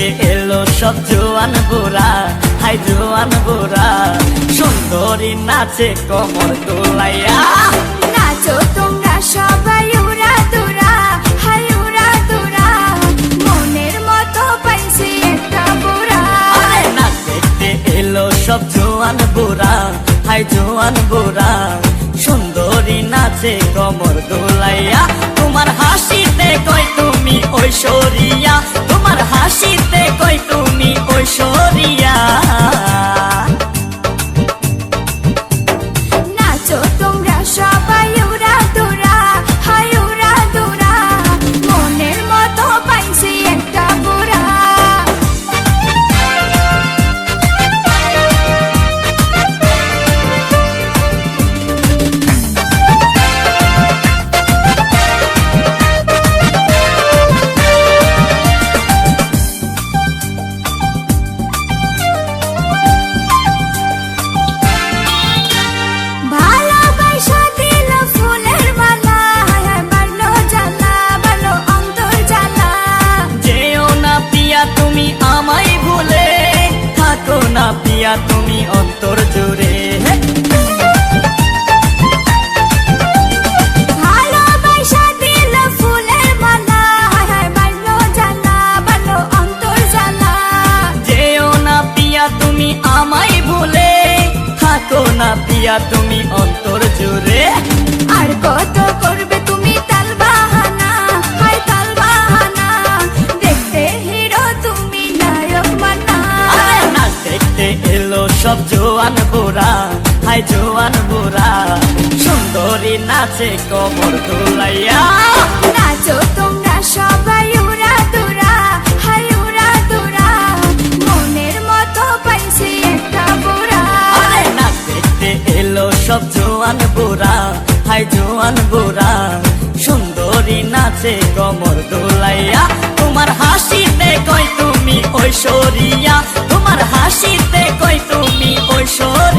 দেখতে এলো সব জোয়ান বুড়া হাই জোয়ান বুড়া। সুন্দরী নাচে কমর দোলাইয়া। নাচো তোমরা সবাই উড়া দুরা হাই উড়া দুরা। মনের মতো পাইছি একটা বুড়া। নাচ দেখতে এলো সব জোয়ান বুড়া হাই জোয়ান বুড়া। সুন্দরী নাচে কমর দোলাইয়া। তোমার হাসিতে কই তুমি ঐশ্বরিয়া যেও না তুমি আমায় ভুলে থাকো না পিয়া তুমি অন্তর জুড়ে। আর কত সব জোয়ান বুড়া হাই জোয়ান বুড়া। সুন্দরী নাচে কমর দোলাইয়া। নাচো তোমরা সবাই উড়া দুরা হাই উড়া দুরা। মনের মতো পাইছি একটা বুড়া। আরে না দেখতে এলো সব জোয়ান বুড়া হাই জোয়ান বুড়া। সুন্দরী নাচে কমর দোলাইয়া। তুমি